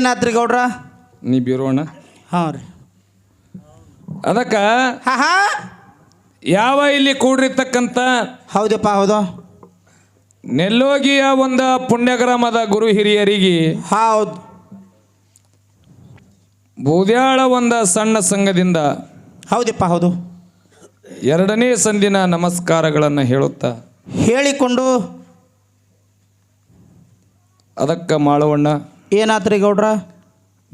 ಏನಾತ್ರಿ ಗೌಡ್ರ? ನೀ ಬೀರೋಣ ಹಾಂ ರೀ. ಅದಕ್ಕ ಹಾ ಹಾ. ಯಾವ ಇಲ್ಲಿ ಕೂಡಿರ್ತಕ್ಕಂಥ ಹೌದಪ್ಪ ಹೌದು. ನೆಲ್ಲೋಗಿಯ ಒಂದು ಪುಣ್ಯಗ್ರಾಮದ ಗುರು ಹಿರಿಯರಿಗೆ ಹೌದು. ಬೂದ್ಯಾಳ ಒಂದು ಸಣ್ಣ ಸಂಘದಿಂದ ಹೌದಪ್ಪ ಹೌದು. ಎರಡನೇ ಸಂದಿನ ನಮಸ್ಕಾರಗಳನ್ನು ಹೇಳುತ್ತಾ. ಹೇಳಿಕೊಂಡು ಅದಕ್ಕೆ ಮಾಳವಣ್ಣ ಏನಾತ್ರಿ ಗೌಡ್ರ?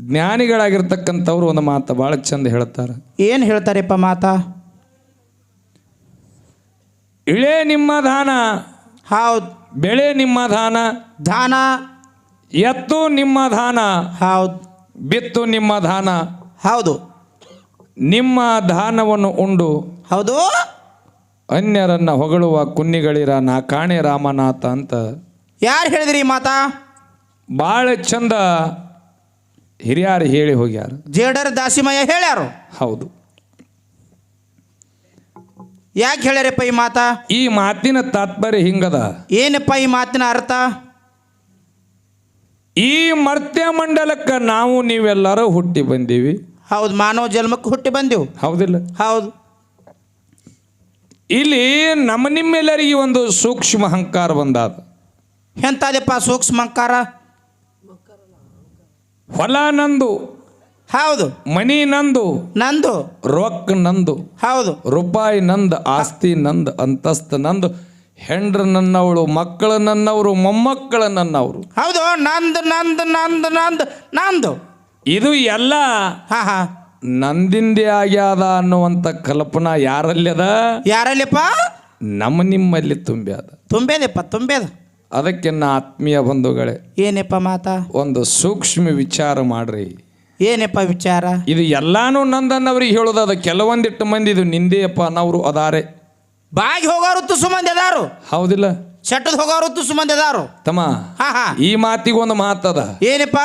ಜ್ಞಾನಿಗಳಾಗಿರ್ತಕ್ಕಂಥವ್ರು ಒಂದು ಮಾತು ಭಾಳ ಚಂದ ಹೇಳ್ತಾರೆ. ಏನು ಹೇಳ್ತಾರಪ್ಪ ಮಾತಾ? ಇಳೆ ನಿಮ್ಮ ದಾನ ಹೌದು. ಬೆಳೆ ನಿಮ್ಮ ದಾನ ದಾನ ಎತ್ತು ನಿಮ್ಮ ದಾನ ಹೌದು. ಬಿತ್ತು ನಿಮ್ಮ ದಾನ ಹೌದು. ನಿಮ್ಮ ದಾನವನ್ನು ಉಂಡು. ಹೌದು. ಅನ್ಯರನ್ನ ಹೊಗಳುವ ಕುನ್ನಿಗಳಿರ ನಾ ಕಾಣೆ ರಾಮನಾಥ ಅಂತ. ಯಾರು ಹೇಳಿದ್ರಿ ಈ ಮಾತಾ? ಭಾಳ ಚಂದ ಹಿರಿಯರು ಹೇಳಿ ಹೋಗ್ಯಾರ. ಜೇಡರ ದಾಸಿಮಯ ಹೇಳ್ಯಾರು. ಹೌದು. ಯಾಕೆ ಹೇಳ್ಯಾರಪ್ಪ ಈ ಮಾತಾ? ಈ ಮಾತಿನ ತಾತ್ಪರ್ಯ ಹಿಂಗದ. ಏನಪ್ಪ ಈ ಮಾತಿನ ಅರ್ಥ? ಈ ಮರ್ತ್ಯ ಮಂಡಲಕ್ಕೆ ನಾವು ನೀವೆಲ್ಲರೂ ಹುಟ್ಟಿ ಬಂದೀವಿ. ಹೌದು ಮಾನವ ಜನ್ಮಕ್ಕೆ ಹುಟ್ಟಿ ಬಂದೆವು. ಹೌದಿಲ್ಲ. ಹೌದು. ಇಲ್ಲಿ ನಮ್ಮ ನಿಮ್ಮೆಲ್ಲರಿಗೆ ಒಂದು ಸೂಕ್ಷ್ಮ ಅಹಂಕಾರ ಬಂದಾದ. ಎಂಥದಪ್ಪ ಸೂಕ್ಷ್ಮಂಕಾರ ಹೊಲ ನಂದು ಹೌದು. ಮನಿ ನಂದು. ನಂದು ರೊಕ್ಕ ನಂದು ಹೌದು. ರೂಪಾಯಿ ನಂದ ಆಸ್ತಿ ನಂದ ಅಂತಸ್ತ ನಂದು ಹೆಂಡ್ರ ನನ್ನವಳು ಮಕ್ಕಳ ನನ್ನವರು ಮೊಮ್ಮಕ್ಕಳ ನನ್ನವರು ಹೌದು. ನಂದು ನಂದು ನಂದು ನಂದು ನಂದು. ಇದು ಎಲ್ಲ ಹಾ ಹಾ. ನಂದಿಂದೆ ಆಗ್ಯಾದ ಅನ್ನುವಂಥ ಕಲ್ಪನಾ ಯಾರಲ್ಲದ ಯಾರಲ್ಲಿಪ್ಪ? ನಮ್ಮ ನಿಮ್ಮಲ್ಲಿ ತುಂಬ್ಯಾದ. ತುಂಬೇದಪ್ಪ ತುಂಬೇದ ಅದಕ್ಕೆ ನಾ ಆತ್ಮೀಯ ಬಂಧುಗಳೇ ಏನಪ್ಪ ಮಾತಾ? ಒಂದು ಸೂಕ್ಷ್ಮ ವಿಚಾರ ಮಾಡ್ರಿ. ಏನಪ್ಪ ವಿಚಾರ? ಇದು ಎಲ್ಲಾನು ನಂದನ್ನವ್ರಿಗೆ ಅದು ಕೆಲವೊಂದಿಟ್ಟು ಮಂದಿ ಇದು ನಿಂದೆಯಪ್ಪ ಅನ್ನೋರು ಅದಾರೆ. ಬಾಗಿ ಹೋಗೋರು ತುಸು ಮಂದಿ ಅದಾರು. ಹೌದಿಲ್ಲ? ಚಟ್ಟದ ಹೋಗೋರು ತುಸು ಮಂದಿ ಅದಾರು. ತಮ್ಮ ಹಾ ಹಾ. ಈ ಮಾತಿಗೆ ಒಂದು ಮಾತದ. ಏನಪ್ಪ?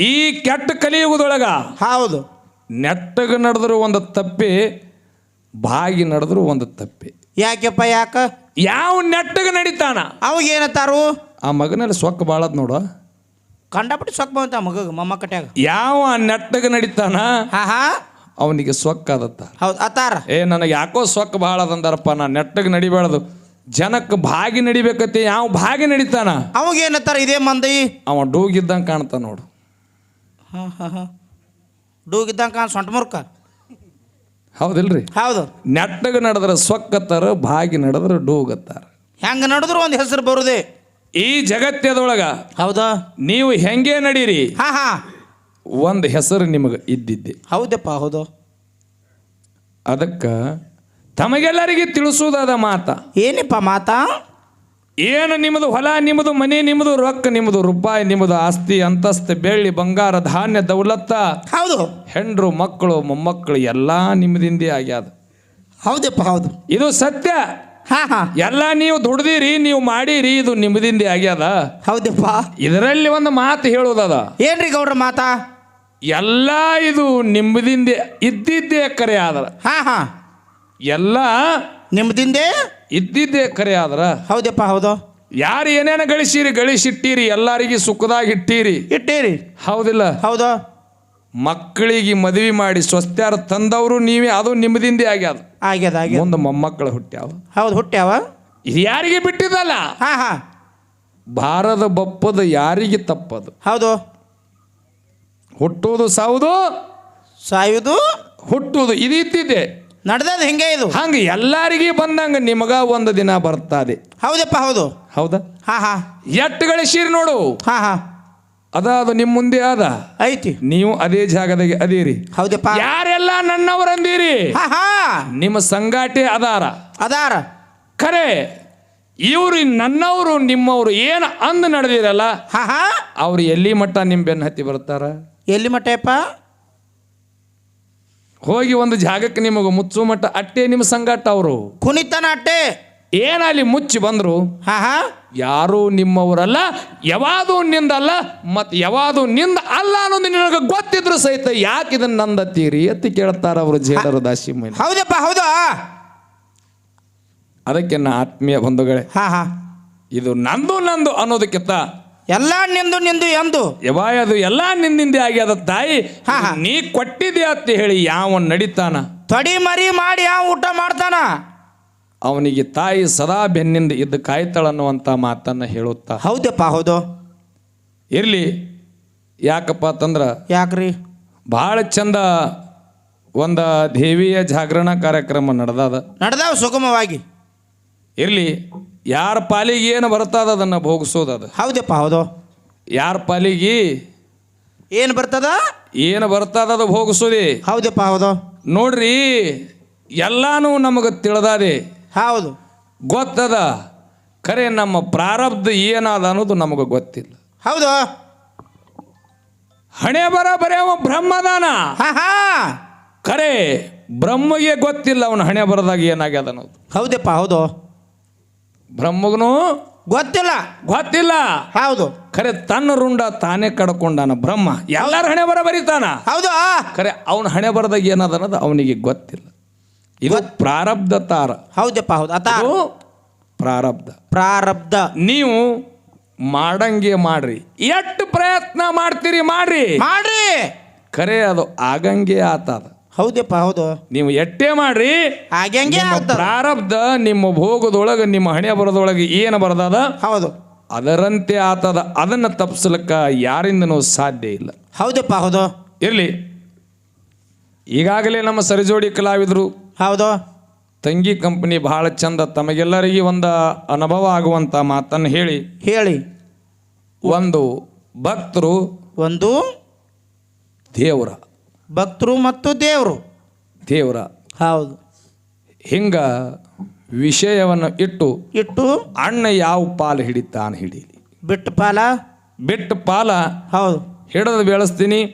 ಈ ಕೆಟ್ಟ ಕಲಿಯುಗದೊಳಗ ಹೌದು. ನೆಟ್ಟಗೆ ನಡೆದ್ರು ಒಂದು ತಪ್ಪಿ ಬಾಗಿ ನಡೆದ್ರು ಒಂದು ತಪ್ಪಿ. ಯಾಕೆಪ್ಪ ಯಾಕ? ಯಾವ ನೆಟ್ಟಗೆ ನಡೀತಾನ? ಅವಾಗ ಏನತ್ತಾರು ಆ ಮಗನಲ್ಲಿ ಸೊಕ್ಕ ಬಾಳದ್ ನೋಡ. ಕಂಡಪಟ್ಟಿ ಸೊಕ್ಕ ಬಂತ ಮಗ ಮಮ್ಮ ಕಟ್ಯಾಗ ಯಾವ ನೆಟ್ಟಗೆ ನಡೀತಾನ? ಹಾ ಹಾ. ಅವನಿಗೆ ಸೊಕ್ಕದತ್ತ ಹೌದು ಅತ್ತಾರ. ಏ ನನಗೆ ಯಾಕೋ ಸೊಕ್ಕ ಭಾಳ ಅದಂದಾರಪ್ಪ ನಾ ನೆಟ್ಟಗೆ ನಡಿಬೇಡದು ಜನಕ್ಕೆ ಭಾಗಿ ನಡಿಬೇಕತ್ತೆ ಯಾವ ಭಾಗಿ ನಡೀತಾನ? ಅವಾಗ ಏನತ್ತಾರ ಇದೇ ಮಂದಿ? ಅವ ಡೂಗಿದ್ದಂಗೆ ಕಾಣ್ತಾನ ನೋಡು. ಹಾ ಹಾ ಹಾ. ಡೂಗಿದ್ದಂಗ ಕಾಣ್ ಸೊಂಟ ಮುರ್ಕ. ಹೌದಿಲ್ರಿ? ಹೌದು. ನೆಟ್ಟಗೆ ನಡೆದ್ರೆ ಸೊಕ್ಕತ್ತಾರ ಭಾಗಿ ನಡೆದ್ರೆ ಡೂಗತ್ತಾರ. ಹೆಂಗ ನಡೆದ್ರು ಒಂದು ಹೆಸರು ಬರುದೆ? ಈ ಜಗತ್ತದೊಳಗ ಹೌದಾ? ನೀವು ಹೆಂಗೆ ನಡೀರಿ? ಹಾ ಹಾ. ಒಂದು ಹೆಸರು ನಿಮಗೆ ಇದ್ದಿದ್ದೆ. ಹೌದಪ್ಪ ಹೌದು. ಅದಕ್ಕೆ ತಮಗೆಲ್ಲರಿಗೆ ತಿಳಿಸುವುದಾದ ಮಾತ. ಏನಪ್ಪ ಮಾತಾ? ಏನು ನಿಮ್ಮದು ಹೊಲ ನಿಮ್ಮದು ಮನೆ ನಿಮ್ಮದು ರೊಕ್ಕ ನಿಮ್ಮದು ರೂಪಾಯಿ ನಿಮ್ಮದು ಆಸ್ತಿ ಅಂತಸ್ತು ಬೆಳ್ಳಿ ಬಂಗಾರ ಧಾನ್ಯ ದೌಲತ್ತ. ಹೌದು. ಹೆಂಡ್ರು ಮಕ್ಕಳು ಮೊಮ್ಮಕ್ಕಳು ಎಲ್ಲ ನಿಮ್ಮದಿಂದೇ ಆಗ್ಯಾದ. ಹೌದಪ್ಪ ಹೌದು. ಇದು ಸತ್ಯ. ಹಾ ಹಾ. ಎಲ್ಲ ನೀವು ದುಡ್ದಿರಿ ನೀವು ಮಾಡಿರಿ ಇದು ನಿಮ್ಮದಿಂದೇ ಆಗ್ಯಾದ. ಹೌದಪ್ಪ. ಇದರಲ್ಲಿ ಒಂದು ಮಾತು ಹೇಳೋದದ ಏನ್ರಿ ಗೌಡ್ರ ಮಾತಾ? ಎಲ್ಲ ಇದು ನಿಮ್ಮದಿಂದೆ ಇದ್ದಿದ್ದೇ ಕರೆ ಆದ್ರ ಹಾ ಹಾ. ಎಲ್ಲ ನಿಮ್ದಿಂದೆ ಇದ್ದಿದ್ದೇ ಕರೆ ಆದ್ರ ಹೌದಪ್ಪ ಹೌದು. ಯಾರು ಏನೇನು ಗಳಿಸಿರಿ ಗಳಿಸಿಟ್ಟಿರಿ ಎಲ್ಲರಿಗೆ ಸುಖದಾಗ ಇಟ್ಟೀರಿ. ಇಟ್ಟೀರಿ ಹೌದಿಲ್ಲ? ಹೌದು. ಮಕ್ಕಳಿಗೆ ಮದುವೆ ಮಾಡಿ ಸ್ವಸ್ತ್ಯಾರ ತಂದವರು ನೀವೇ ಅದು ನಿಮ್ಮದಿಂದೇ ಆಗ್ಯಾದ. ಆಗ್ಯದ ಆಗ್ಯದ. ಮುಂದೆ ಮೊಮ್ಮಕ್ಕಳು ಹುಟ್ಟ್ಯಾವ. ಹೌದು ಹುಟ್ಟ್ಯಾವ. ಇದು ಯಾರಿಗೆ ಬಿಟ್ಟಿದ್ದಲ್ಲ? ಹಾ ಹಾ. ಭಾರದ ಬಪ್ಪದ ಯಾರಿಗೆ ತಪ್ಪದು? ಹೌದು. ಹುಟ್ಟುವುದು ಸಾವುದು ಸಾಯುವುದು? ಹುಟ್ಟುವುದು ಇದು ಇದ್ದಿದ್ದೆ ನಡ್ದದ ಹೆಂಗೆ ಇದು? ಹಂಗ ಎಲ್ಲಾರಿಗೆ ಬಂದಂಗ ನಿಮಗ ಒಂದು ದಿನ ಬರ್ತದೆ. ಹೌದಪ್ಪ ಹೌದು. ಹೌದಾ? ಹಾ ಹಾ. ಎಟ್ಟು ಗಳಿಸಿರಿ ನೋಡು. ಹಾ ಹಾ. ಅದ ಅದು ನಿಮ್ಮ ಮುಂದೆ ಅದ. ಐತಿ. ನೀವು ಅದೇ ಜಾಗದಾಗೆ ಅದೀರಿ. ಹೌದಪ್ಪ. ಯಾರೆಲ್ಲ ನನ್ನವರಂದೀರಿ ಹಾ ಹಾ. ನಿಮ್ಮ ಸಂಗಾಟಿ ಅದಾರ. ಅದಾರ. ಖರೆ ಇವ್ರು ನನ್ನವರು ನಿಮ್ಮವರು ಏನು ಅಂದು ನಡೆದಿರಲ್ಲ ಹಾ ಹಾ. ಅವ್ರು ಎಲ್ಲಿ ಮಟ್ಟ ನಿಮ್ಮ ಬೆನ್ನ ಹತ್ತಿ ಬರ್ತಾರ? ಎಲ್ಲಿ ಮಟ್ಟಪ್ಪ ಹೋಗಿ ಒಂದು ಜಾಗಕ್ಕೆ ನಿಮಗೆ ಮುಚ್ಚು ಮಟ್ಟ ಅಟ್ಟೆ ನಿಮ್ಮ ಸಂಗಾಟ ಅವರು. ಕುನಿತನ ಅಟ್ಟೆ. ಏನಲ್ಲಿ ಮುಚ್ಚಿ ಬಂದರು? ಹಾ ಹಾ. ಯಾರೂ ನಿಮ್ಮವರಲ್ಲ ಯಾವಾದು ನಿಂದಲ್ಲ ಮತ್ತು ಯಾವಾದು ನಿಂದ ಅಲ್ಲ ಅನ್ನೋದು ನಿನಗೆ ಗೊತ್ತಿದ್ರು ಸಹಿತ ಯಾಕೆ ಇದನ್ನ ನಂದತ್ತೀರಿ ಎತ್ತಿ ಕೇಳ್ತಾರ ಅವರು ಜೇಡರ ದಾಸಿ ಹೌದಪ್ಪ ಹೌದು. ಅದಕ್ಕೆ ನಾ ಆತ್ಮೀಯ ಬಂಧುಗಳೇ ಹಾ ಹಾ. ಇದು ನಂದು ನಂದು ಅನ್ನೋದಕ್ಕಿಂತ ಎಲ್ಲ ನಿಂದು ನಿಂದು ಎಂದು. ಯವಾಯ ಅದು ಎಲ್ಲ ನಿನ್ನಿಂದೆ ಆಗ್ಯದ ತಾಯಿ. ಹಾ, ಹಾ. ನೀ ಕೊಟ್ಟಿದ್ದೆ ಅಂತ ಹೇಳಿ ಯಾವ ನಡಿತಾನ? ತಡಿ ಮರಿ ಮಾಡಿ ಯಾವ ಊಟ ಮಾಡ್ತಾನ? ಅವನಿಗೆ ತಾಯಿ ಸದಾ ಬೆನ್ನಿಂದ ಇದ್ದ ಕಾಯ್ತಾಳನ್ನುವಂಥ ಮಾತನ್ನ ಹೇಳುತ್ತಾ. ಹೌದಪ್ಪ ಹೌದು. ಇರ್ಲಿ ಯಾಕಪ್ಪ ಅಂತಂದ್ರ ಯಾಕ್ರಿ? ಭಾಳ ಚಂದ ಒಂದು ದೇವಿಯ ಜಾಗರಣ ಕಾರ್ಯಕ್ರಮ ನಡೆದದ. ನಡೆದ ಸುಗಮವಾಗಿ. ಇರ್ಲಿ ಯಾರ ಪಾಲಿಗೆ ಏನು ಬರ್ತದ ಅದನ್ನು ಅದು. ಹೌದಪ್ಪ ಹೌದು. ಯಾರ ಪಾಲಿಗೆ ಏನು ಬರ್ತದ? ಏನು ಬರ್ತದ ಅದು ಭೋಗಿಸೋದಿ. ಹೌದಪ್ಪ ಹೌದು. ನೋಡ್ರಿ ಎಲ್ಲಾನು ನಮಗೆ ತಿಳಿದಾದೆ. ಹೌದು. ಗೊತ್ತದ? ಖರೆ ನಮ್ಮ ಪ್ರಾರಬ್ಧ ಏನಾದ ಅನ್ನೋದು ನಮಗೆ ಗೊತ್ತಿಲ್ಲ. ಹೌದು. ಹಣೆ ಬರ ಬರೇ ಅವ ಬ್ರಹ್ಮದಾನ. ಹಾ ಹಾ. ಖರೆ ಬ್ರಹ್ಮಗೆ ಗೊತ್ತಿಲ್ಲ ಅವನು ಹಣೆ ಬರದಾಗ ಏನಾಗ್ಯದ ಅನ್ನೋದು. ಹೌದಪ್ಪ ಹೌದು. ಬ್ರಹ್ಮಗನು ಗೊತ್ತಿಲ್ಲ. ಗೊತ್ತಿಲ್ಲ. ಹೌದು. ಖರೆ ತನ್ನ ರುಂಡ ತಾನೇ ಕಡ್ಕೊಂಡಾನ ಬ್ರಹ್ಮ. ಎಲ್ಲರ ಹಣೆ ಬರ ಬರೀತಾನ? ಹೌದು? ಖರೆ ಅವನ ಹಣೆ ಬರದಾಗ ಏನದ ಅನ್ನೋದು ಅವನಿಗೆ ಗೊತ್ತಿಲ್ಲ. ಇದು ಪ್ರಾರಬ್ಧ ತಾರ. ಹೌದಪ್ಪ ಹೌದು. ಅತ ಇದು ಪ್ರಾರಬ್ಧ. ಪ್ರಾರಬ್ಧ. ನೀವು ಮಾಡಂಗೆ ಮಾಡ್ರಿ. ಎಷ್ಟು ಪ್ರಯತ್ನ ಮಾಡ್ತೀರಿ ಮಾಡ್ರಿ. ಮಾಡ್ರಿ. ಖರೆ ಅದು ಆಗಂಗೆ ಆತದ. ಹೌದಪ್ಪ ಹೌದು. ನೀವು ಎಟ್ಟೆ ಮಾಡ್ರಿ ಆಗ್ತದ. ಪ್ರಾರಬ್ಧ ನಿಮ್ಮ ಭೋಗದೊಳಗೆ ನಿಮ್ಮ ಹಣೆ ಬರದೊಳಗೆ ಏನು ಬರದಾದ? ಹೌದು. ಅದರಂತೆ ಆತದ ಅದನ್ನ ತಪ್ಪಿಸ್ಲಿಕ್ಕ ಯಾರಿಂದನೂ ಸಾಧ್ಯ ಇಲ್ಲ. ಹೌದಪ್ಪ ಹೌದು. ಇರಲಿ. ಈಗಾಗಲೇ ನಮ್ಮ ಸರಿಜೋಡಿ ಕಲಾವಿದರು. ಹೌದು. ತಂಗಿ ಕಂಪನಿ ಬಹಳ ಚಂದ ತಮಗೆಲ್ಲರಿಗೆ ಒಂದು ಅನುಭವ ಆಗುವಂಥ ಮಾತನ್ನು ಹೇಳಿ. ಹೇಳಿ. ಒಂದು ಭಕ್ತರು ಒಂದು ದೇವರ. ಭಕ್ತರು ಮತ್ತು ದೇವರು. ದೇವರ. ಹೌದು. ಹಿಂಗ ವಿಷಯವನ್ನು ಇಟ್ಟು ಇಟ್ಟು ಅಣ್ಣ ಯಾವ ಪಾಲು ಹಿಡಿತಾನ ಹಿಡೀಲಿ. ಬಿಟ್ಟು ಪಾಲ? ಬಿಟ್ಟು ಪಾಲ ಹೌದು. ಹಿಡಿದು ಬೆಳೆಸ್ತೀನಿ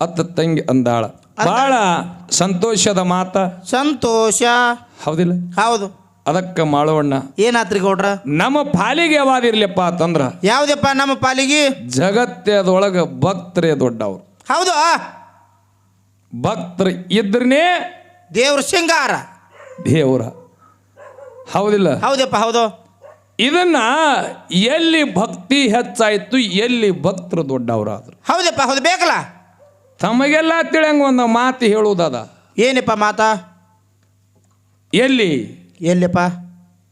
ಅತ್ತ ತಂಗಿ ಅಂದಾಳ. ಬಹಳ ಸಂತೋಷದ ಮಾತ. ಸಂತೋಷ. ಹೌದಿಲ್ಲ? ಹೌದು. ಅದಕ್ಕೆ ಮಾಡೋಣ ಏನಾತ್ರಿ ಗೌಡ್ರ? ನಮ್ಮ ಪಾಲಿಗೆ ಯಾವಾದಿರ್ಲಿಪ್ಪ ಅಂತಂದ್ರ ಯಾವ್ದಪ್ಪ ನಮ್ಮ ಪಾಲಿಗೆ? ಜಗತ್ತದೊಳಗೆ ಭಕ್ತರೇ ದೊಡ್ಡವರು. ಹೌದು ಭಕ್ತರು ಇದ್ರನೇ ದೇವ್ರ ಶೃಂಗಾರ. ದೇವರ. ಹೌದಿಲ್ಲ? ಹೌದಪ್ಪ ಹೌದು. ಇದನ್ನ ಎಲ್ಲಿ ಭಕ್ತಿ ಹೆಚ್ಚಾಯ್ತು ಎಲ್ಲಿ ಭಕ್ತರು ದೊಡ್ಡವರಾದ್ರು. ಹೌದಪ್ಪ ಹೌದು ಬೇಕಲ್ಲ? ತಮಗೆಲ್ಲ ತಿಳಿಯಂಗ ಒಂದು ಮಾತು ಹೇಳುವುದದ? ಏನಪ್ಪ ಮಾತಾ? ಎಲ್ಲಿ? ಎಲ್ಲಿಪ್ಪ?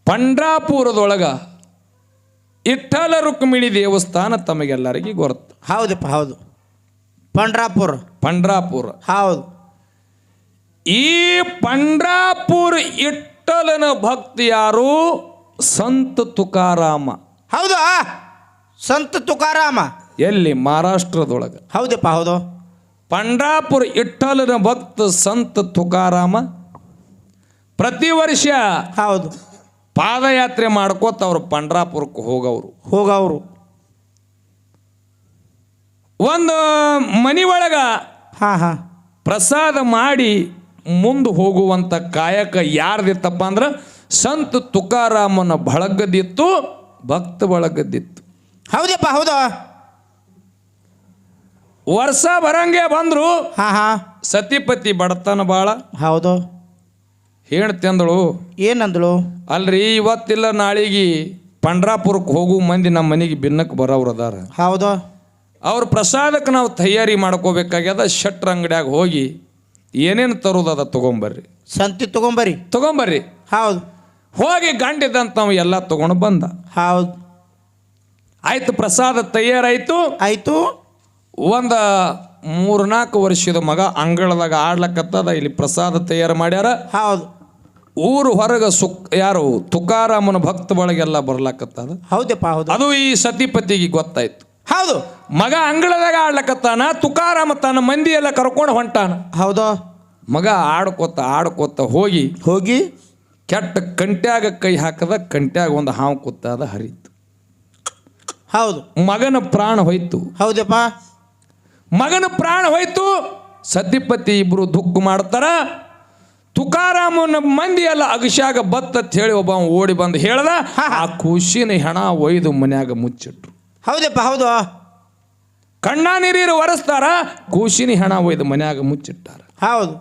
ಪಂಡ್ರಾಪುರದೊಳಗ ಇಟ್ಟಲ ರುಕ್ಮಿಣಿ ದೇವಸ್ಥಾನ ತಮಗೆಲ್ಲರಿಗೆ ಗೊತ್ತು ಹೌದಪ್ಪ ಹೌದು. ಪಂಡ್ರಾಪುರ. ಪಂಡ್ರಾಪುರ. ಹೌದು. ಈ ಪಂಡ್ರಾಪುರ ಇಟ್ಟಲನ ಭಕ್ತಿ ಯಾರು? ಸಂತ ತುಕಾರಾಮ. ಹೌದಾ? ಸಂತ ತುಕಾರಾಮ. ಎಲ್ಲಿ? ಮಹಾರಾಷ್ಟ್ರದೊಳಗೆ. ಹೌದಪ್ಪ ಹೌದು. ಪಂಡ್ರಾಪುರ ಇಟ್ಟಲನ ಭಕ್ತ ಸಂತ ತುಕಾರಾಮ. ಪ್ರತಿ ವರ್ಷ ಹೌದು. ಪಾದಯಾತ್ರೆ ಮಾಡ್ಕೋತ ಅವ್ರು ಪಂಡ್ರಾಪುರಕ್ಕೆ ಹೋಗವರು. ಹೋಗವ್ರು. ಒಂದು ಮನಿ ಒಳಗ ಹಾಂ ಹಾಂ. ಪ್ರಸಾದ ಮಾಡಿ ಮುಂದೆ ಹೋಗುವಂಥ ಕಾಯಕ ಯಾರ್ದಿತ್ತಪ್ಪ ಅಂದ್ರೆ ಸಂತ ತುಕಾರಾಮನ ಬಳಗದಿತ್ತು ಭಕ್ತ ಬಳಗದಿತ್ತು. ಹೌದಪ್ಪ ಹೌದು. ವರ್ಷ ಬರಂಗೆ ಬಂದ್ರು ಹಾ ಹಾಂ. ಸತಿಪತಿ ಬಡತನ ಬಾಳ. ಹೌದು. ಹೇಳ್ತಂದಳು ಏನಂದಳು? ಅಲ್ರಿ ಇವತ್ತಿಲ್ಲ ನಾಳಿಗೆ ಪಂಡ್ರಾಪುರಕ್ಕೆ ಹೋಗು ಮಂದಿ ನಮ್ಮ ಮನೆಗೆ ಬಿನ್ನಕ್ಕೆ ಬರೋರು ಅದಾರ. ಹೌದು. ಅವ್ರ ಪ್ರಸಾದಕ್ಕೆ ನಾವು ತಯಾರಿ ಮಾಡ್ಕೋಬೇಕಾಗ್ಯದ ಶಟ್ರ್ ಅಂಗಡಿಯಾಗ ಹೋಗಿ ಏನೇನು ತರೋದದ ತೊಗೊಂಬರ್ರಿ. ಸಂತಿ ತಗೊಂಬರಿ ತೊಗೊಂಬರ್ರಿ. ಹೌದು. ಹೋಗಿ ಗಂಡಿದ್ದಂತ ನಾವು ಎಲ್ಲ ತಗೊಂಡು ಬಂದ. ಹೌದು. ಆಯ್ತು ಪ್ರಸಾದ ತಯಾರಾಯ್ತು. ಆಯಿತು. ಒಂದು ಮೂರ್ನಾಲ್ಕು ವರ್ಷದ ಮಗ ಅಂಗಳದಾಗ ಆಡ್ಲಕ್ಕತ್ತದ ಇಲ್ಲಿ ಪ್ರಸಾದ ತಯಾರು ಮಾಡ್ಯಾರ. ಹೌದು. ಊರು ಹೊರಗೆ ಸುಕ್ ಯಾರು ತುಕಾರಾಮನ ಭಕ್ತ ಒಳಗೆಲ್ಲ ಬರ್ಲಾಕತ್ತದ. ಹೌದಪ್ಪ ಹೌದು. ಅದು ಈ ಸತಿಪತಿಗೆ ಗೊತ್ತಾಯ್ತು. ಹೌದು. ಮಗ ಅಂಗಳದಾಗ ಆಡ್ಲಕತ್ತಾನ ತುಕಾರಾಮ ತನ್ನ ಮಂದಿ ಎಲ್ಲ ಕರ್ಕೊಂಡು ಹೊಂಟಾನ. ಹೌದು? ಮಗ ಆಡ್ಕೋತ ಆಡ್ಕೋತ ಹೋಗಿ ಹೋಗಿ? ಕೆಟ್ಟ ಕಂಟ್ಯಾಗ ಕೈ ಹಾಕದ ಕಂಟ್ಯಾಗ ಒಂದು ಹಾವು ಕೂತದ ಹರಿತು. ಹೌದು. ಮಗನ ಪ್ರಾಣ ಹೋಯ್ತು. ಹೌದಪ್ಪ. ಮಗನ ಪ್ರಾಣ ಹೋಯ್ತು. ಸದ್ಯಪತಿ ಇಬ್ರು ದುಃಖ ಮಾಡ್ತಾರ. ತುಕಾರಾಮನ ಮಂದಿ ಎಲ್ಲ ಬತ್ತ ಅಂತ ಹೇಳಿ ಒಬ್ಬ ಓಡಿ ಬಂದು ಹೇಳ್ದ ಆ ಖುಷಿನ ಹೆಣ ಒಯ್ದು ಮನ್ಯಾಗ ಮುಚ್ಚಿಟ್ರು. ಹೌದಪ್ಪ ಹೌದು. ಕಣ್ಣ ನೀರೀರು ಒರೆಸ್ತಾರ ಕೂಶಿನಿ ಹಣ ಒಯ್ದು ಮನ್ಯಾಗ ಮುಚ್ಚಿಟ್ಟಾರ. ಹೌದು.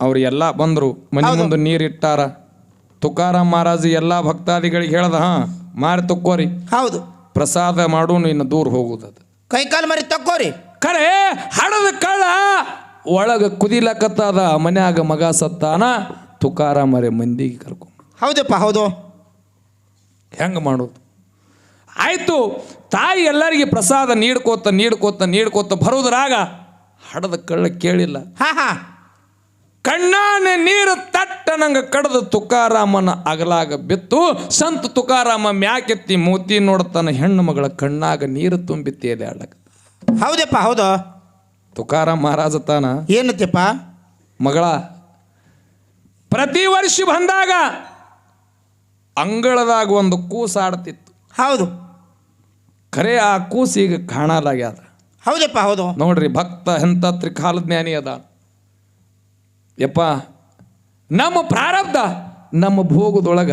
ಅವ್ರು ಎಲ್ಲ ಬಂದರು ಮನೆ ಮುಂದೆ ನೀರಿಟ್ಟಾರ. ತುಕಾರಾಮ್ ಮಹಾರಾಜ ಎಲ್ಲ ಭಕ್ತಾದಿಗಳಿಗೆ ಹೇಳ್ದ ಹಾ ಮಾರಿ ತಕ್ಕೋರಿ. ಹೌದು. ಪ್ರಸಾದ ಮಾಡು ಇನ್ನು ದೂರ ಹೋಗುದದು ಕೈ ಕಾಲು ಮರಿ ತಕ್ಕೋರಿ. ಖರೆ ಹಡದ ಕಳ್ಳ ಒಳಗ ಕುದಿಲಕತ್ತಾದ ಮನ್ಯಾಗ ಮಗ ಸತ್ತಾನ ತುಕಾರಾಮರೆ ಮಂದಿಗೆ ಕರ್ಕೊಂಡು ಹೌದಪ್ಪ ಹೌದು. ಹೆಂಗೆ ಮಾಡೋದು? ಆಯಿತು ತಾಯಿ ಎಲ್ಲರಿಗೆ ಪ್ರಸಾದ ನೀಡ್ಕೋತ ನೀಡ್ಕೋತ ನೀಡ್ಕೋತ ಬರೋದ್ರಾಗ ಹಡದ ಕಳ್ಳ ಕೇಳಿಲ್ಲ. ಹಾ ಹಾ. ಕಣ್ಣಾನ ನೀರು ತಟ್ಟ ನಂಗೆ ಕಡದ ತುಕಾರಾಮನ ಅಗಲಾಗ ಬಿತ್ತು. ಸಂತ ತುಕಾರಾಮ ಮ್ಯಾಕೆತ್ತಿ ಮೂತಿ ನೋಡ್ತಾನ ಹೆಣ್ಣು ಮಗಳ ಕಣ್ಣಾಗ ನೀರು ತುಂಬಿ ತೇಲೆ ಹೌದಪ್ಪ ಹೌದು. ತುಕಾರಾಮ ಮಹಾರಾಜ ತಾನ ಏನತ್ತಪ್ಪ? ಮಗಳ ಪ್ರತಿ ವರ್ಷ ಬಂದಾಗ ಅಂಗಳದಾಗ ಒಂದು ಕೂಸಾಡ್ತಿತ್ತು. ಹೌದು. ಖರೆ ಆ ಕೂಸು ಈಗ ಕಾಣಲಾಗ್ಯದ. ಹೌದಪ್ಪ ಹೌದು. ನೋಡ್ರಿ ಭಕ್ತ ಎಂಥ ತ್ರಿಕಾಲ ಜ್ಞಾನಿ ಅದ. ಯಪ್ಪ ನಮ್ಮ ಪ್ರಾರಬ್ಧ ನಮ್ಮ ಭೋಗದೊಳಗ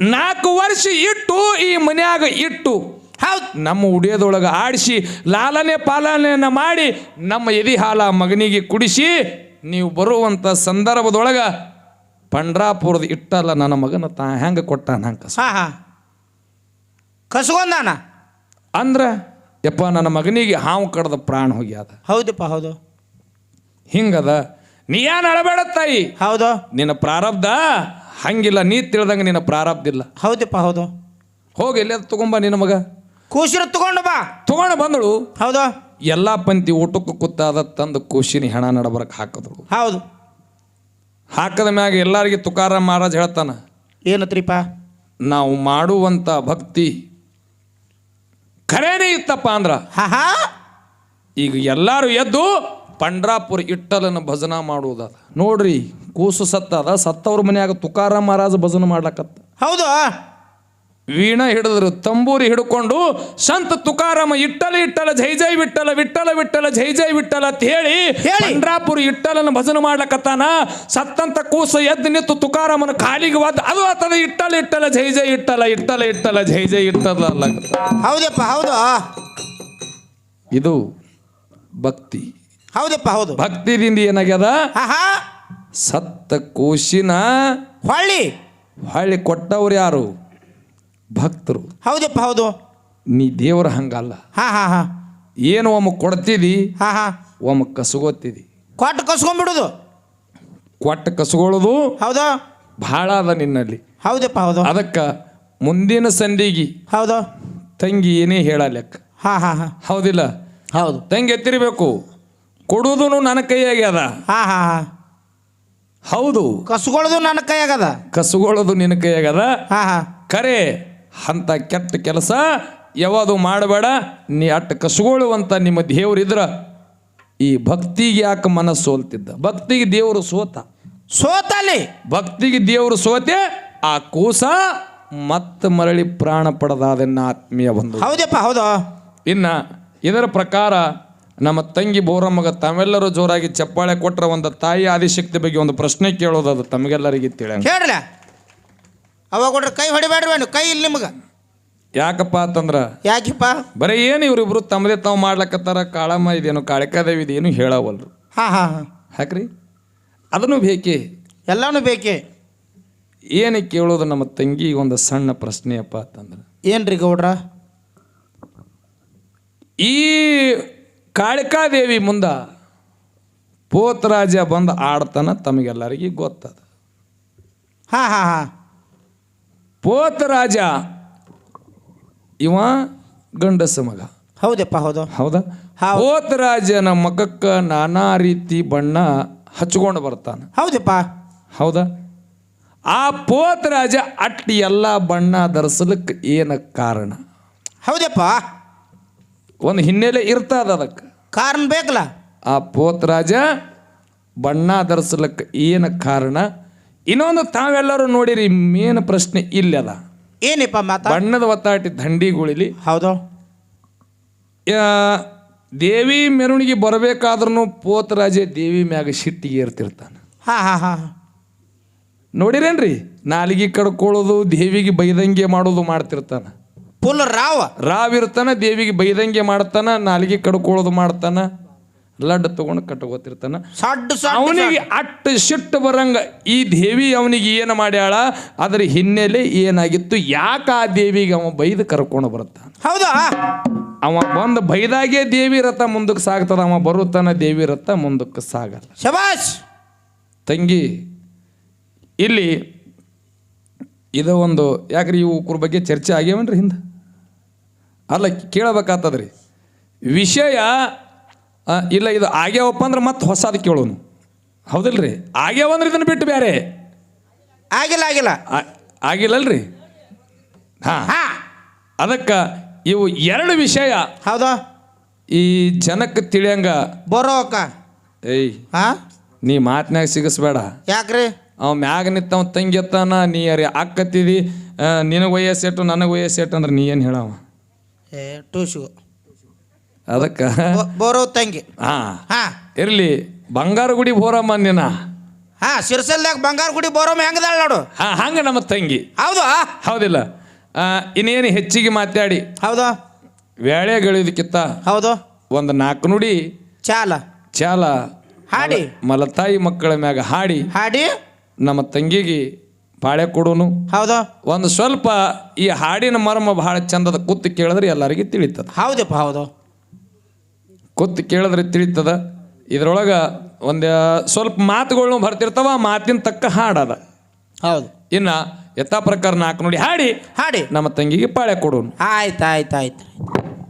ನಾಲ್ಕು ವರ್ಷ ಇಟ್ಟು ಈ ಮನ್ಯಾಗ ಇಟ್ಟು ಹೌದು. ನಮ್ಮ ಉಡಿಯೋದೊಳಗೆ ಆಡಿಸಿ ಲಾಲನೆ ಪಾಲನೆಯನ್ನ ಮಾಡಿ ನಮ್ಮ ಎದಿ ಹಾಲ ಮಗನಿಗೆ ಕುಡಿಸಿ ನೀವು ಬರುವಂಥ ಸಂದರ್ಭದೊಳಗೆ ಪಂಡ್ರಾಪುರದ ಇಟ್ಟಲ್ಲ ನನ್ನ ಮಗನ ತಾ ಹೆಂಗೆ ಕೊಟ್ಟಾನ ಹಂಗೆ. ಹಾ ಅಂದ್ರೆ ಯಪ್ಪ ನನ್ನ ಮಗನಿಗೆ ಹಾವು ಕಡ್ದ ಪ್ರಾಣ ಹೋಗ್ಯಾದ. ಹೌದಪ್ಪ ಹೌದು. ಹಿಂಗದ ನೀ ಏನ್ ಅಳಬೇಡ ತಾಯಿ? ಹೌದು. ನಿನ್ನ ಪ್ರಾರಬ್ಧ ಹಂಗಿಲ್ಲ ನೀ ತಿಳ್ದಂಗೆ ನಿನ್ನ ಪ್ರಾರಬ್ಧ ಇಲ್ಲ. ಹೌದಪ್ಪ ಹೌದು. ಹೋಗಿ ಎಲ್ಲಿ ತಗೊಂಬ ನಿನ್ನ ಮಗ. ಕೂಸಿರ ತಗೊಂಡು ಬಾ. ತಗೊಂಡು ಬಂದಳು. ಹೌದು. ಎಲ್ಲ ಪಂಕ್ತಿ ಊಟಕ್ಕೆ ಕುತ್ತಾದ ತಂದು ಖುಷಿನಿ ಹೆಣ ನಡಬರಕ್ಕೆ ಹಾಕಿದ್ರು. ಹೌದು. ಹಾಕದ ಮ್ಯಾಗ ಎಲ್ಲರಿಗೆ ತುಕಾರ ಮಹಾರಾಜ್ ಹೇಳ್ತಾನ ಏನತ್ರಿಪ್ಪ? ನಾವು ಮಾಡುವಂಥ ಭಕ್ತಿ ಖರೇನೇ ಇತ್ತಪ್ಪ ಅಂದ್ರ. ಈಗ ಎಲ್ಲಾರು ಎದ್ದು ಪಂಡ್ರಾಪುರ ಇಟ್ಟಲನ್ನು ಭಜನ ಮಾಡುವುದ. ನೋಡ್ರಿ ಕೂಸು ಸತ್ತದ ಸತ್ತವ್ರ ಮನ್ಯಾಗ ತುಕಾರಾಮ್ ಮಹಾರಾಜ ಭಜನ ಮಾಡ್ಲಕತ್ತ. ಹೌದು? ವೀಣ ಹಿಡಿದ್ರು ತಂಬೂರಿ ಹಿಡ್ಕೊಂಡು ಸಂತ ತುಕಾರಾಮ ಇಟ್ಟಲ ಇಟ್ಟಲ ಜೈ ಜೈ ವಿಟ್ಟಲ ವಿಟ್ಟಲ ವಿಟ್ಟಲ ಜೈ ಜೈ ವಿಟ್ಟಲ ಅಂತ ಹೇಳಿ. ಪಂಡ್ರಾಪುರ ಇಟ್ಟಲನ ಭಜನೆ ಮಾಡ್ಲಕತ್ತಾನ. ಸತ್ತಂತ ಕೂಸ ಎದ್ದು ನಿಂತು ತುಕಾರಾಮನ ಕಾಲಿಗೆ ವಾದ ಅದು ಆತದ ಇಟ್ಟಲ ಇಟ್ಟಲ ಜೈ ಜೈ ಇಟ್ಟಲ ಇಟ್ಟಲ ಇಟ್ಟಲ ಜೈ ಜೈ ಇಟ್ಟಲ ಹೌದಪ್ಪ ಹೌದು. ಇದು ಭಕ್ತಿ. ಹೌದಪ್ಪ ಹೌದು. ಭಕ್ತಿದಿಂದ ಏನಾಗ್ಯದ? ಸತ್ತ ಕೂಸಿನ ಹೊಳ್ಳಿ. ಹೊಳ್ಳಿ ಕೊಟ್ಟವ್ರು ಯಾರು? ಭಕ್ತರು. ಹೌದಪ್ಪ ಹೌದು. ನೀ ದೇವರ ಹಂಗಲ್ಲ. ಹಾ ಹಾ ಹಾ. ಏನು ಒಮ್ಮ ಕೊಡ್ತಿದಿ? ಹಾ ಹಾ. ಒಮ್ಮ ಕಸಗೋತಿದಿ ಕೊಟ್ಟು ಕಸ್ಕೊಂಡ್ಬಿಡುದು. ಕೊಟ್ಟು ಕಸಗೊಳ್ಳೋದು ಹೌದ. ಭಾಳ ಅದ ನಿನ್ನಲ್ಲಿ. ಹೌದಪ್ಪ ಹೌದು. ಅದಕ್ಕೆ ಮುಂದಿನ ಸಂಧಿಗಿ ಹೌದು. ತಂಗಿ ಏನೇ ಹೇಳಲೆಕ್ಕ ಹಾ ಹಾ ಹಾ. ಹೌದಿಲ್ಲ? ಹೌದು. ತಂಗಿ ಎತ್ತಿರಬೇಕು. ಕೊಡುವುದು ನನ್ನ ಕೈಯಾಗ್ಯದ ಹಾ ಹಾ ಹಾ. ಹೌದು. ಕಸ್ಕೊಳ್ಳೋದು ನನ್ನ ಕೈಯಾಗದ. ಕಸಗೊಳ್ಳೋದು ನಿನ್ನ ಕೈಯಾಗದ. ಹಾ ಹಾ. ಕರೆ. ಅಂಥ ಕೆಟ್ಟ ಕೆಲಸ ಯಾವುದು ಮಾಡಬೇಡ ನೀ ಅಟ್ಟು ಕಸಗೊಳ್ಳುವಂಥ ನಿಮ್ಮ ದೇವರಿದ್ರ. ಈ ಭಕ್ತಿಗೆ ಯಾಕೆ ಮನಸ್ಸು ಸೋಲ್ತಿದ್ದ? ಭಕ್ತಿಗೆ ದೇವರು ಸೋತ. ಸೋತಲಿ ಭಕ್ತಿಗೆ ದೇವರು ಸೋತೆ ಆ ಕೂಸ ಮತ್ತೆ ಮರಳಿ ಪ್ರಾಣ ಪಡೆದಾದನ್ನ ಆತ್ಮೀಯ ಬಂದು. ಹೌದಪ್ಪ ಹೌದು. ಇನ್ನ ಇದರ ಪ್ರಕಾರ ನಮ್ಮ ತಂಗಿ ಬೋರಮ್ಮಗ ತಾವೆಲ್ಲರೂ ಜೋರಾಗಿ ಚಪ್ಪಾಳೆ ಕೊಟ್ಟರೆ ಒಂದು ತಾಯಿ ಆದಿಶಕ್ತಿ ಬಗ್ಗೆ ಒಂದು ಪ್ರಶ್ನೆ ಕೇಳೋದು ಅದು ತಮಗೆಲ್ಲರಿಗೆ ತಿಳಿಯ ಕೇಳ್ರಲ್ಲ ಅವಾಗ ಕೊಡ್ರಿ ಕೈ ಹೊಡಿಬೇಡ್ರಿ ನೀವು ಕೈ ಇಲ್ಲಿ ನಿಮಗೆ. ಯಾಕಪ್ಪ ಅಂತಂದ್ರ ಯಾಕಿಪ್ಪ? ಬರೀ ಏನು ಇವರಿಬ್ರು ತಮ್ಮದೇ ತಾವು ಮಾಡ್ಲಕತ್ತಾರ? ಕಾಳಮ್ಮ ಇದೇನು ಕಾಳಿಕಾದೇವಿ ಇದೇನು ಹೇಳವಲ್ರು. ಹಾ ಹಾ ಹಾ. ಹಾಕ್ರಿ ಅದನ್ನು ಬೇಕೇ ಎಲ್ಲಾನು ಬೇಕೇ ಏನು ಕೇಳೋದು ನಮ್ಮ ತಂಗಿ ಒಂದು ಸಣ್ಣ ಪ್ರಶ್ನೆಯಪ್ಪ ಅಂತಂದ್ರೆ. ಏನ್ರಿ ಗೌಡ್ರ? ಈ ಕಾಳಿಕಾದೇವಿ ಮುಂದ ಪೋತರಾಜ ಬಂದು ಆಡ್ತಾನ ತಮಗೆಲ್ಲರಿಗೆ ಗೊತ್ತದ. ಹಾ ಹಾ ಹಾ. ಪೋತರಾಜ ಇವ ಗಂಡಸ ಮಗ. ಹೌದಪ್ಪ ಹೌದು. ಹೌದಾ? ಪೋತ ರಾಜನ ಮಗಕ್ಕ ನಾನಾ ರೀತಿ ಬಣ್ಣ ಹಚ್ಕೊಂಡು ಬರ್ತಾನೆ. ಹೌದಪ್ಪ. ಹೌದಾ? ಆ ಪೋತ ರಾಜ ಅಟ್ಟಿ ಎಲ್ಲ ಬಣ್ಣ ಧರಿಸಲಿಕ್ಕೆ ಏನ ಕಾರಣ? ಹೌದಪ್ಪ. ಒಂದು ಹಿನ್ನೆಲೆ ಇರ್ತದ ಅದಕ್ಕೆ. ಕಾರಣ ಬೇಕಲ್ಲ. ಆ ಪೋತರಾಜ ಬಣ್ಣ ಧರಿಸಲಿಕ್ಕೆ ಏನು ಕಾರಣ? ಇನ್ನೊಂದು ತಾವೆಲ್ಲರೂ ನೋಡಿರಿ ಮೇನ್ ಪ್ರಶ್ನೆ ಇಲ್ಲದ ಏನಪ್ಪ ಮಾತಾ? ಬಣ್ಣದ ಒತ್ತಾಟಿ ದಂಡಿಗುಳಿಲಿ. ಹೌದು. ಯಾ- ದೇವಿ ಮೆರವಣಿಗೆ ಬರಬೇಕಾದ್ರೂ ಪೋತರಾಜೆ ದೇವಿ ಮ್ಯಾಗ ಸಿಟ್ಟಿಗೆ ಏರ್ತಿರ್ತಾನೆ. ಹಾ ಹಾ ಹಾ. ನೋಡಿರೇನ್ರಿ? ನಾಲಿಗೆ ಕಡ್ಕೊಳ್ಳೋದು ದೇವಿಗೆ ಬೈದಂಗೆ ಮಾಡೋದು ಮಾಡ್ತಿರ್ತಾನ. ಪುಲ್ ರಾವ್. ರಾವ್ ಇರ್ತಾನ ದೇವಿಗೆ ಬೈದಂಗೆ ಮಾಡ್ತಾನ ನಾಲಿಗೆ ಕಡ್ಕೊಳ್ಳೋದು ಮಾಡ್ತಾನ. ಲಡ್ ತಗೊಂಡು ಕಟ್ಕೋತಿರ್ತಾನ ಅವನಿಗೆ ಅಟ್ಟು ಸಿಟ್ಟು ಬರಂಗ ಈ ದೇವಿ ಅವನಿಗೆ ಏನು ಮಾಡ್ಯಾಳ? ಅದ್ರ ಹಿನ್ನೆಲೆ ಏನಾಗಿತ್ತು? ಯಾಕೆ ಆ ದೇವಿಗೆ ಅವ ಬೈದು ಕರ್ಕೊಂಡು ಬರುತ್ತ? ಹೌದಾ? ಅವ ಬಂದು ಬೈದಾಗೆ ದೇವಿ ರಥ ಮುಂದಕ್ಕೆ ಸಾಗ್ತದ ಅವ ಬರುತ್ತಾನ ದೇವಿ ರಥ ಮುಂದಕ್ಕೆ ಸಾಗಲ್ಲ. ಶಬಾಷ್! ತಂಗಿ ಇಲ್ಲಿ ಇದು ಒಂದು ಯಾಕ್ರಿ ಇವ್ರ ಬಗ್ಗೆ ಚರ್ಚೆ ಆಗ್ಯಾವನ್ರಿ ಹಿಂದೆ? ಅಲ್ಲ ಕೇಳಬೇಕಾತದ್ರಿ. ವಿಷಯ ಇಲ್ಲ ಇದು ಆಗ್ಯಾವಪ್ಪ ಅಂದ್ರೆ ಮತ್ತೆ ಹೊಸದು ಕೇಳೋನು. ಹೌದಿಲ್ರಿ? ಆಗ್ಯಾವಂದ್ರೆ ಇದನ್ನು ಬಿಟ್ಟು ಬೇರೆ ಆಗಿಲ್ಲ ಆಗಿಲ್ಲ. ಆಗಿಲ್ಲಲ್ರಿ? ಹಾಂ. ಹಾ. ಅದಕ್ಕೆ ಇವು ಎರಡು ವಿಷಯ. ಹೌದಾ. ಈ ಜನಕ್ಕೆ ತಿಳಿಯಂಗ. ಬರೋಕ. ಏಯ್. ಹಾ? ನೀ ಮಾತಿನಾಗ ಸಿಗಿಸ್ಬೇಡ. ಯಾಕ್ರಿ? ಅವ ಮ್ಯಾಗ ನಿಂತವ ತಂಗಿತ್ತಾನ ನೀ ಯಾರ ಅಕ್ಕತ್ತಿದಿ ನಿನಗೆ ವಯಸ್ಸೆಟ್ಟು ನನಗೆ ವಯಸ್ಸೆಟ್ಟು ಅಂದ್ರೆ ನೀ ಏನು ಹೇಳವ? ಏ ಟೂಶು ಅದಕ್ಕೆ ಬೋರೋ ತಂಗಿ. ಹಾಂ. ಹಾ. ಇರಲಿ ಬಂಗಾರ ಗುಡಿ ಬೋರಮ್ಮ ನಿನ್ನ ಹಾ ಸಿರ್ಸಲ್ದಾಗ ಬಂಗಾರ ಗುಡಿ ಬೋರಮ್ಮ ಹೆಂಗದಾಳ ನೋಡು. ಹಾಂ ಹಂಗೆ ನಮ್ಮ ತಂಗಿ. ಹೌದು? ಹೌದಿಲ್ಲ. ಆ, ಇನ್ನೇನು ಹೆಚ್ಚಿಗೆ ಮಾತಾಡಿ. ಹೌದು? ವ್ಯಾಳೆಗಳಿದಕ್ಕಿಂತ ಹೌದು. ಒಂದು ನಾಲ್ಕು ನುಡಿ. ಚಾಲ. ಚಾಲ. ಹಾಡಿ. ಮಲತಾಯಿ ಮಕ್ಕಳ ಮ್ಯಾಗ ಹಾಡಿ. ಹಾಡಿ. ನಮ್ಮ ತಂಗಿಗೆ ಪಾಳೆ ಕೊಡೋನು. ಹೌದು. ಒಂದು ಸ್ವಲ್ಪ ಈ ಹಾಡಿನ ಮರ್ಮ ಬಹಳ ಚಂದದ ಕೂತು ಕೇಳಿದ್ರೆ ಎಲ್ಲರಿಗೆ ತಿಳಿತದ. ಹೌದಪ್ಪ ಹೌದು. ಕೂತು ಕೇಳಿದ್ರೆ ತಿಳಿತದ. ಇದ್ರೊಳಗೆ ಒಂದು ಸ್ವಲ್ಪ ಮಾತುಗಳ್ನು ಬರ್ತಿರ್ತಾವ ಆ ಮಾತಿನ ತಕ್ಕ ಹಾಡದ. ಹೌದು. ಇನ್ನು ಯಥಾ ಪ್ರಕಾರ ನಾಲ್ಕು ನೋಡಿ ಹಾಡಿ ಹಾಡಿ. ನಮ್ಮ ತಂಗಿಗೆ ಪಾಳೆ ಕೊಡೋನು. ಆಯ್ತು ಆಯ್ತು ಆಯ್ತು.